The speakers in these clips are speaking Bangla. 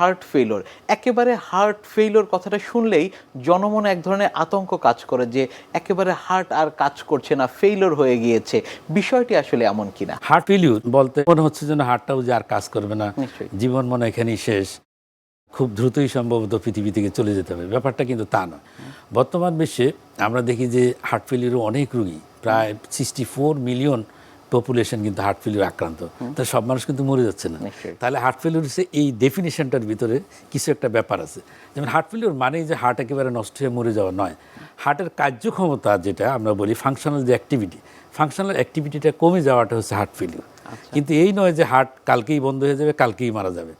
হার্ট ফেইলর একেবারে হার্ট ফেইলর কথাটা শুনলেই জনমনে এক ধরনের আতঙ্ক কাজ করে যে একেবারে হার্ট আর কাজ করছে না ফেইলর হয়ে গিয়েছে। বিষয়টি আসলে এমন কিনা? হার্ট ফেলিউর বলতে মনে হচ্ছে যেন হার্টটাও যে আর কাজ করবে না। জীবন মনে এখানেই শেষ। খুব দ্রুতই সম্ভবত পৃথিবী থেকে চলে যেতে হবে। ব্যাপারটা কিন্তু তা নয়। বর্তমান বিশ্বে আমরা দেখি যে হার্ট ফেলিউরও অনেক রুগী প্রায় সিক্সটি ফোর মিলিয়ন পপুলেশন কিন্তু হার্ট ফেলিউর আক্রান্ত। তাহলে সব মানুষ কিন্তু মরে যাচ্ছে না। তাহলে হার্ট ফেলিউর এই ডেফিনেশনটার ভিতরে কিছু একটা ব্যাপার আছে। যেমন হার্ট ফেলিউর মানেই যে হার্ট একেবারে নষ্ট হয়ে মরে যাওয়া নয়। হার্টের কার্যক্ষমতা যেটা আমরা বলি ফাংশনাল যে অ্যাক্টিভিটি ফাংশনাল অ্যাক্টিভিটিটা কমে যাওয়াটা হচ্ছে হার্ট ফেলিউর কিন্তু এই নয় যে হার্ট কালকেই বন্ধ হয়ে যাবে কালকেই মারা যাবে।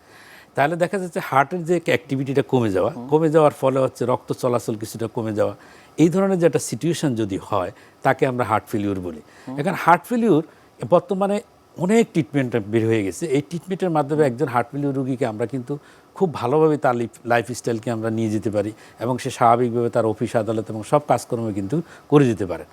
তাহলে দেখা যাচ্ছে হার্টের যে অ্যাক্টিভিটিটা কমে যাওয়া কমে যাওয়ার ফলে হচ্ছে রক্ত চলাচল কিছুটা কমে যাওয়া। এই ধরনের যে একটা সিচুয়েশন যদি হয় তাকে আমরা হার্ট ফেলিউর বলি। এখন হার্ট ফেলিউর বর্তমানে অনেক ট্রিটমেন্ট বের হয়ে গেছে। এই ট্রিটমেন্টের মাধ্যমে একজন হার্ট ফেলিওর রুগীকে আমরা কিন্তু খুব ভালোভাবে তার লাইফ স্টাইলকে আমরা নিয়ে যেতে পারি এবং সে স্বাভাবিকভাবে তার অফিস আদালত এবং সব কাজকর্মে কিন্তু করে যেতে পারে।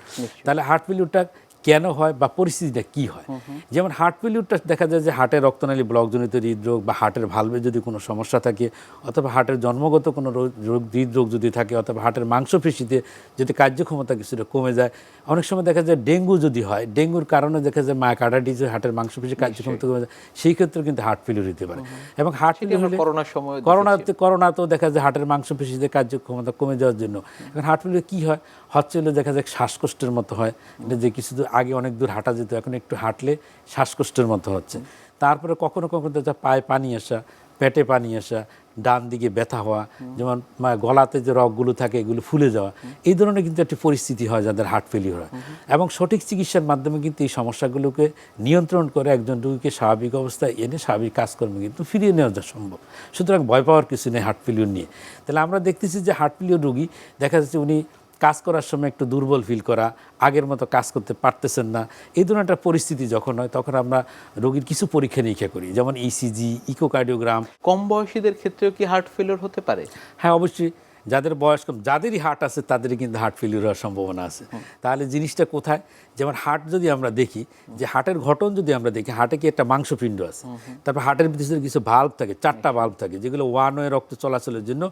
তাহলে হার্ট ফেলিউরটা কেন হয় বা পরিস্থিতিটা কি হয়? যেমন হার্ট ফেলিউরটা দেখা যায় যে হার্টের রক্তনালী ব্লকজনিত হৃদরোগ বা হার্টের ভালভে যদি কোনো সমস্যা থাকে অথবা হার্টের জন্মগত কোনো রোগ রোগ হৃদরোগ যদি থাকে অথবা হার্টের মাংসপেশিতে যদি কার্যক্ষমতা কিছুটা কমে যায় অনেক সময় দেখা যায় ডেঙ্গু যদি হয় ডেঙ্গুর কারণে দেখা যায় মায়াকার্ডাইটিস হার্টের মাংসপেশি কার্যক্ষমতা কমে যায় সেই ক্ষেত্রে কিন্তু হার্ট ফেলিউর হতে পারে। এবং হার্ট ফেলিউর করোনার সময় করোনাতে করোনাতেও দেখা যায় হার্টের মাংসপেশিতে কার্যক্ষমতা কমে যাওয়ার জন্য। এখন হার্ট ফেলিউর কী হয়? হচ্ছে দেখা যায় শ্বাসকষ্টের মতো হয় এটা যে কিছু আগে অনেক দূর হাঁটা যেত, এখন একটু হাঁটলে শ্বাসকষ্টের মতো হচ্ছে। তারপরে কখনো কখনো দেখা পায়ে পানি আসা, পেটে পানি আসা, ডান দিকে ব্যথা হওয়া, যেমন গলাতে যে রগগুলো থাকে এগুলো ফুলে যাওয়া, এই ধরনের কিন্তু একটি পরিস্থিতি হয় যাদের হার্ট ফেলিওর হয়। এবং সঠিক চিকিৎসার মাধ্যমে কিন্তু এই সমস্যাগুলোকে নিয়ন্ত্রণ করে একজন রোগীকে স্বাভাবিক অবস্থায় এনে স্বাভাবিক কাজকর্মে কিন্তু ফিরিয়ে নেওয়া যা সম্ভব। সুতরাং ভয় পাওয়ার কিছু নেই হার্ট ফেলিওর নিয়ে। তাহলে আমরা দেখতেছি যে হার্ট ফেলিওর রোগী, দেখা যাচ্ছে উনি কাজ করার সময় একটু দুর্বল ফিল করা আগের মতো কাজ করতে পারতেছেন না এই ধরনের একটা পরিস্থিতি যখন হয় তখন আমরা রোগীর কিছু পরীক্ষা নিরীক্ষা করি যেমন ইসিজি ইসিজি ইকোকার্ডিওগ্রাম কম বয়সীদের ক্ষেত্রেও কি হার্ট ফেলিওর হতে পারে? হ্যাঁ অবশ্যই। যাদের বয়স কম যাদেরই হার্ট আছে তাদেরই কিন্তু হার্ট ফেলিওর হওয়ার সম্ভাবনা আছে। তাহলে জিনিসটা কোথায়? যেমন হার্ট যদি আমরা দেখি যে হার্টের ঘটন যদি আমরা দেখি হার্টে কি একটা মাংসপিণ্ড আছে? তারপর হার্টের ভিতরে কিছু ভাল্ব থাকে চারটা ভাল্ব থাকে যেগুলো ওয়ান ওয়ে রক্ত চলাচলের জন্য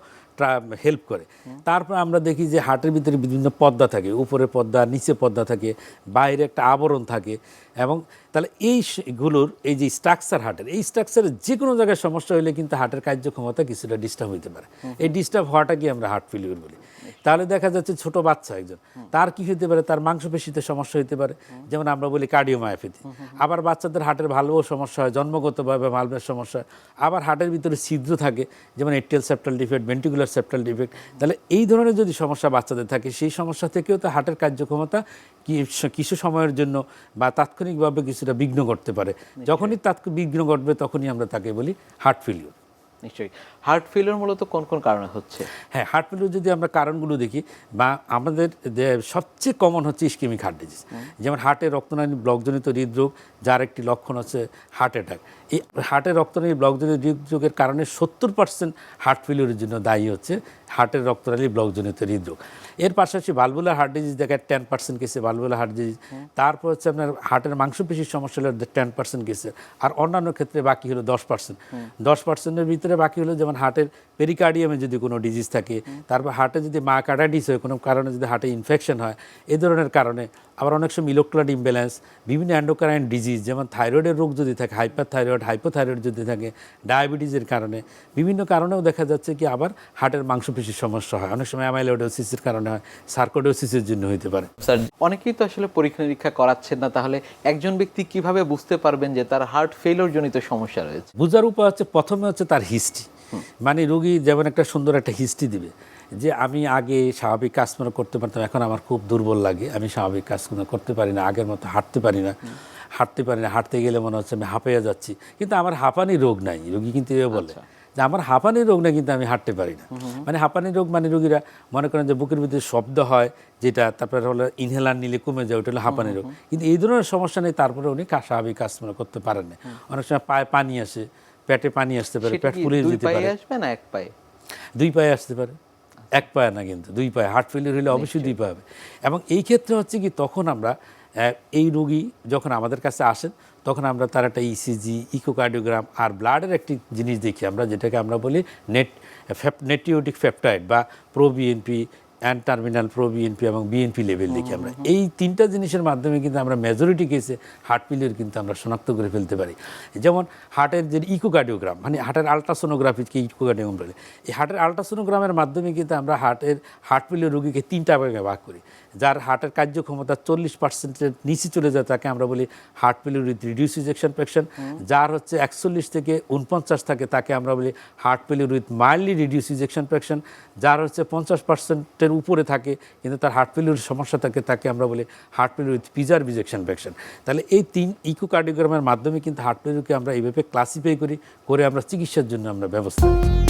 হেল্প করে। তারপর আমরা দেখি যে হার্টের ভিতরে বিভিন্ন পর্দা থাকে উপরে পর্দা নিচে পর্দা থাকে বাইরে একটা আবরণ থাকে এবং তাহলে এই গুলোর এই যে স্ট্রাকচার হার্টের এই স্ট্রাকচারের যে কোনো জায়গায় সমস্যা হলে কিন্তু হার্টের কার্যক্ষমতা কিছুটা ডিস্টার্ব হতে পারে। এই ডিস্টার্ব হওয়াটাকে আমরা হার্ট ফেলিউর বলি। তাহলে দেখা যাচ্ছে ছোট বাচ্চা একজন তার কি হতে পারে? তার মাংসপেশিতে সমস্যা হতে পারে। যেমন আমরা বলি কার্ডিওমায়োপ্যাথি আবার বাচ্চাদের হার্টের ভালভেও সমস্যা হয় জন্মগতভাবে ভালভের সমস্যা হয়। আবার হার্টের ভিতরে ছিদ্র থাকে যেমন atrial septal defect ventricular septal defect তাহলে এই ধরনের যদি সমস্যা বাচ্চাদের থাকে সেই সমস্যা থেকেও তো হার্টের কার্যক্ষমতা কি- কিছু সময়ের জন্য বা তাৎক্ষণিকভাবে কিছুটা বিঘ্ন ঘটতে পারে। যখনই তাৎক্ষণিক বিঘ্ন ঘটবে তখনই আমরা তাকে বলি হার্ট ফেলিওর নিশ্চয়ই। হার্ট ফেলিওর মূলত কোন কোন কারণে হচ্ছে? হ্যাঁ হার্ট ফেলিওর যদি আমরা কারণগুলো দেখি বা আমাদের যে সবচেয়ে কমন হচ্ছে ইস্কেমিক হার্ট ডিজিজ যেমন হার্টের রক্তনালী ব্লকজনিত হৃদরোগ যার একটি লক্ষণ হচ্ছে হার্ট অ্যাটাক এই হার্টের রক্তনালী ব্লকজনিত হৃদরোগের কারণে সত্তর পার্সেন্ট হার্ট ফেলিওরের জন্য দায়ী হচ্ছে হার্টের রক্তনালী ব্লকজনিত হৃদরোগ। এর পাশাপাশি ভালভুলার হার্ট ডিজিজ দেখায় টেন পার্সেন্ট কেসে ভালভুলার হার্ট ডিজিজ তারপর হচ্ছে আপনার হার্টের মাংসপেশির সমস্যা হলো টেন পার্সেন্ট কেসে আর অন্যান্য ক্ষেত্রে বাকি হলো দশ পার্সেন্ট দশ পার্সেন্টের ভিতরে বাকি হলো যেমন হার্টের পেরিকার্ডিয়ামে যদি কোনো ডিজিজ থাকে তারপর হার্টে যদি মা কার্ডাইটিস হয় কোনো কারণে যদি হার্টে ইনফেকশন হয় এই ধরনের কারণে আবার অনেক সময় ইলেকট্রোলাইট ইমব্যালেন্স বিভিন্ন অ্যান্ডোকারাইন ডিজিজ যেমন থাইরয়েডের রোগ যদি থাকে হাইপার থাইরয়েড হাইপোথাইরয়েড যদি থাকে ডায়াবেটিসের কারণে বিভিন্ন কারণেও দেখা যাচ্ছে কি আবার হার্টের মাংসপেশির সমস্যা হয়। অনেক সময় অ্যামাইলোডোসিসের কারণে হয় সার্কোডোসিসের জন্য হতে পারে। স্যার অনেকেই তো আসলে পরীক্ষা নিরীক্ষা করাচ্ছেন না তাহলে একজন ব্যক্তি কীভাবে বুঝতে পারবেন যে তার হার্ট ফেলিওর জনিত সমস্যা রয়েছে? বোঝার উপায় হচ্ছে প্রথমে হচ্ছে তার হিস্ট্রি মানে রোগী যেমন একটা সুন্দর একটা হিস্ট্রি দিবে। যে আমি আগে স্বাভাবিক কাজকর্ম করতে পারতাম এখন আমার খুব দুর্বল লাগে। আমি স্বাভাবিক কাজকর্ম করতে পারি না আগের মতো হাঁটতে পারি না। হাঁটতে পারি না হাঁটতে গেলে মনে হচ্ছে আমি হাঁপিয়ে যাচ্ছি। কিন্তু আমার হাঁপানি রোগ নাই রোগী কিন্তু এ বলে। যে আমার হাঁপানি রোগ না কিন্তু আমি হাঁটতে পারি না। মানে হাঁপানি রোগ মানে রোগীরা মনে করেন যে বুকের ভিতরে শব্দ হয় যেটা তারপরে হলো ইনহেলার নিলে কমে যায় ওটা হলো হাঁপানি রোগ। কিন্তু এই ধরনের সমস্যা নেই তারপরে উনি স্বাভাবিক কাজকর্ম করতে পারেন না অনেক সময় পায়ে পানি আসে পেটে পানি আসতে পারে পেট ফুলে যেতে পায়ে পারে। আসবে না এক পায়ে? দুই পায়ে আসতে পারে এক পায়ে না কিন্তু দুই পায়ে। হার্ট ফেলিয়ার হলে অবশ্যই দুই পায়ে হবে। এবং এই ক্ষেত্রে হচ্ছে কি তখন আমরা এই রোগী যখন আমাদের কাছে আসেন তখন আমরা তার একটা ইসিজি ইকোকার্ডিওগ্রাম আর ব্লাডের একটি জিনিস দেখি। আমরা যেটাকে আমরা বলি নেট নেটিওটিক ফেপটাইড বা pro BNP and terminal pro BNP এবং বিএনপি লেভেল দেখি আমরা। এই তিনটা জিনিসের মাধ্যমে কিন্তু আমরা মেজরিটি কেসে হার্ট ফেলিওর কিন্তু আমরা শনাক্ত করে ফেলতে পারি। যেমন হার্টের যে ইকোকার্ডিওগ্রাম মানে হার্টের আলট্রাসোনোগ্রাফিকে ইকোকার্ডিওগ্রাম বলে। এই হার্টের আলট্রাসোনোগ্রামের মাধ্যমে কিন্তু আমরা হার্টের হার্ট ফেলিওর রোগীকে তিনটা ভাগে ভাগ করি। যার হার্টের কার্যক্ষমতা চল্লিশ পার্সেন্টের নিচে চলে যায় তাকে আমরা বলি heart failure with reduce ejection patient যার হচ্ছে একচল্লিশ থেকে উনপঞ্চাশ থাকে তাকে আমরা বলি heart failure with mildly reduce ejection patient যার হচ্ছে পঞ্চাশ পার্সেন্টের উপরে থাকে, কিন্তু তার হার্ট ফেলিউর সমস্যা থাকে, তাকে আমরা বলি heart failure with preserved rejection fraction তাহলে এই তিন ইকোকার্ডিওগ্রামের মাধ্যমে কিন্তু হার্ট ফেলিউরকে আমরা এইভাবে ক্লাসিফাই করি, করে আমরা চিকিৎসার জন্য আমরা ব্যবস্থা করি